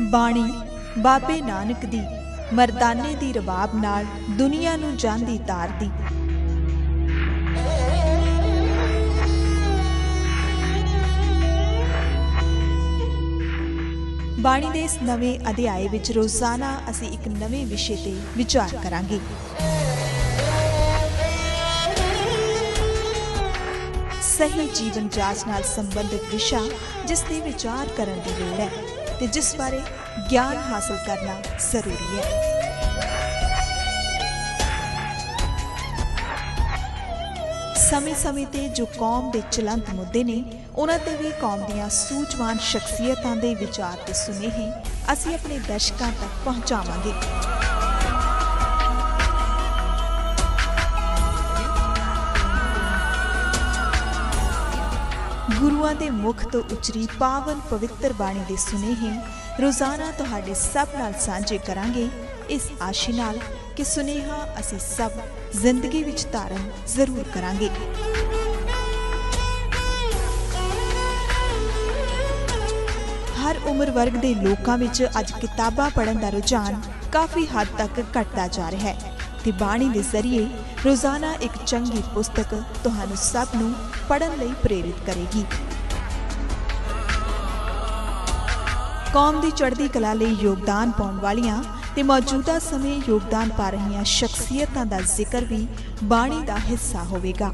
ਬਾਣੀ, ਬਾਬੇ ਨਾਨਕ ਦੀ, ਮਰਦਾਨੇ ਦੀ ਰਬਾਬ ਨਾਲ ਦੁਨੀਆ ਨੂੰ ਜਾਂਦੀ ਤਾਰਦੀ। ਬਾਣੀ ਦੇ ਇਸ ਨਵੇਂ ਅਧਿਆਏ ਵਿੱਚ ਰੋਜ਼ਾਨਾ ਅਸੀਂ ਇੱਕ ਨਵੇਂ ਵਿਸ਼ੇ ਤੇ ਵਿਚਾਰ ਕਰਾਂਗੇ। ਸਹੀ ਜੀਵਨ ਜਾਂਚ ਨਾਲ ਸੰਬੰਧਿਤ ਵਿਸ਼ਾ, ਜਿਸ ਤੇ ਵਿਚਾਰ ਕਰਨ ਦੀ ਲੋੜ ਹੈ। ਤੇ ਜਿਸ ਬਾਰੇ ਗਿਆਨ ਹਾਸਲ ਕਰਨਾ ਜ਼ਰੂਰੀ ਹੈ। ਸਮੇਂ-ਸਮੇਂ ਤੇ ਜੋ ਕੌਮ ਦੇ ਚਲੰਤ ਮੁੱਦੇ ਨੇ, ਉਹਨਾਂ ਤੇ ਵੀ ਕੌਮ ਦੀਆਂ ਸੂਝਵਾਨ ਸ਼ਖਸੀਅਤਾਂ ਦੇ ਵਿਚਾਰ ਤੇ ਸੁਨੇਹੇ ਅਸੀਂ ਆਪਣੇ ਦਰਸ਼ਕਾਂ ਤੱਕ ਪਹੁੰਚਾਵਾਂਗੇ। ਗੁਰੂਆਂ ਦੇ ਮੁਖ ਤੋਂ ਉਚਰੀ ਪਾਵਨ ਪਵਿੱਤਰ ਬਾਣੀ ਦੇ ਸੁਨੇਹੇ ਰੋਜ਼ਾਨਾ ਤੁਹਾਡੇ ਸਭ ਨਾਲ ਸਾਂਝੇ ਕਰਾਂਗੇ ਇਸ ਆਸ਼ੀ ਨਾਲ ਕਿ ਸੁਨੇਹਾ ਅਸੀਂ ਸਭ ਜ਼ਿੰਦਗੀ ਵਿੱਚ ਧਾਰਨ ਜ਼ਰੂਰ ਕਰਾਂਗੇ। ਹਰ ਉਮਰ ਵਰਗ ਦੇ ਲੋਕਾਂ ਵਿੱਚ ਅੱਜ ਕਿਤਾਬਾਂ ਪੜ੍ਹਨ ਦਾ ਰੁਝਾਨ ਕਾਫੀ ਹੱਦ ਤੱਕ ਘਟਦਾ ਜਾ ਰਿਹਾ ਹੈ। ਤੇ ਬਾਣੀ ਦੇ ਜ਼ਰੀਏ ਰੋਜ਼ਾਨਾ ਇੱਕ ਚੰਗੀ ਪੁਸਤਕ ਤੁਹਾਨੂੰ ਸਭ ਨੂੰ ਪੜ੍ਹਨ ਲਈ ਪ੍ਰੇਰਿਤ ਕਰੇਗੀ। ਕੌਮ ਦੀ ਚੜ੍ਹਦੀ ਕਲਾ ਲਈ ਯੋਗਦਾਨ ਪਾਉਣ ਵਾਲੀਆਂ ਤੇ ਮੌਜੂਦਾ ਸਮੇਂ ਯੋਗਦਾਨ ਪਾ ਰਹੀਆਂ ਸ਼ਖਸੀਅਤਾਂ ਦਾ ਜ਼ਿਕਰ ਵੀ ਬਾਣੀ ਦਾ ਹਿੱਸਾ ਹੋਵੇਗਾ।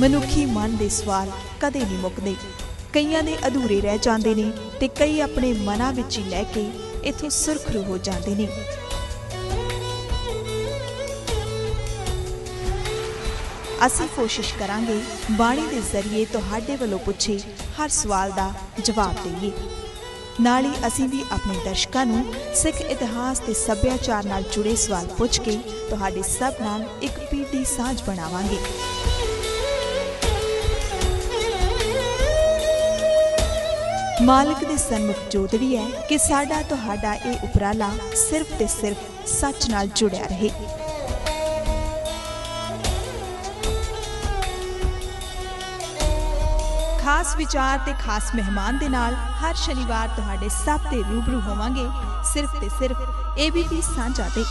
ਮਨੁੱਖੀ ਮਨ ਦੇ ਸਵਾਲ ਕਦੇ ਨਹੀਂ ਮੁੱਕਦੇ। ਕਈਆਂ ਦੇ ਅਧੂਰੇ ਰਹਿ ਜਾਂਦੇ ਨੇ ਤੇ ਕਈ ਆਪਣੇ ਮਨਾਂ ਵਿੱਚ ਹੀ ਲੈ ਕੇ ਇੱਥੋਂ ਸੁਰਖਰੂ ਹੋ ਜਾਂਦੇ ਨੇ। ਅਸੀਂ ਕੋਸ਼ਿਸ਼ ਕਰਾਂਗੇ ਬਾਣੀ ਦੇ ਜ਼ਰੀਏ ਤੁਹਾਡੇ ਵੱਲੋਂ ਪੁੱਛੇ ਹਰ ਸਵਾਲ ਦਾ ਜਵਾਬ ਦੇਈਏ। ਨਾਲ ਹੀ ਅਸੀਂ ਵੀ ਆਪਣੇ ਦਰਸ਼ਕਾਂ ਨੂੰ ਸਿੱਖ ਇਤਿਹਾਸ ਤੇ ਸੱਭਿਆਚਾਰ ਨਾਲ ਜੁੜੇ ਸਵਾਲ ਪੁੱਛ ਕੇ ਤੁਹਾਡੇ ਸਭ ਨਾਲ ਇੱਕ ਪੀੜੀ ਸਾਂਝ ਬਣਾਵਾਂਗੇ। ਮਾਲਕ ਦੇ ਸਨਮੁਖ ਜੋਦੜੀ ਹੈ ਕਿ ਸਾਡਾ ਤੁਹਾਡਾ ਇਹ ਉਪਰਾਲਾ ਸਿਰਫ ਤੇ ਸਿਰਫ ਸੱਚ ਨਾਲ ਜੁੜਿਆ ਰਹੇ। ਖਾਸ ਵਿਚਾਰ ਤੇ ਖਾਸ ਮਹਿਮਾਨ ਦੇ ਨਾਲ ਹਰ ਸ਼ਨੀਵਾਰ ਤੁਹਾਡੇ ਸਭ ਤੇ ਰੂਬਰੂ ਹੋਵਾਂਗੇ। ਸਿਰਫ ਤੇ ਸਿਰਫ ABP ਸਾਂਝਾ ਤੇ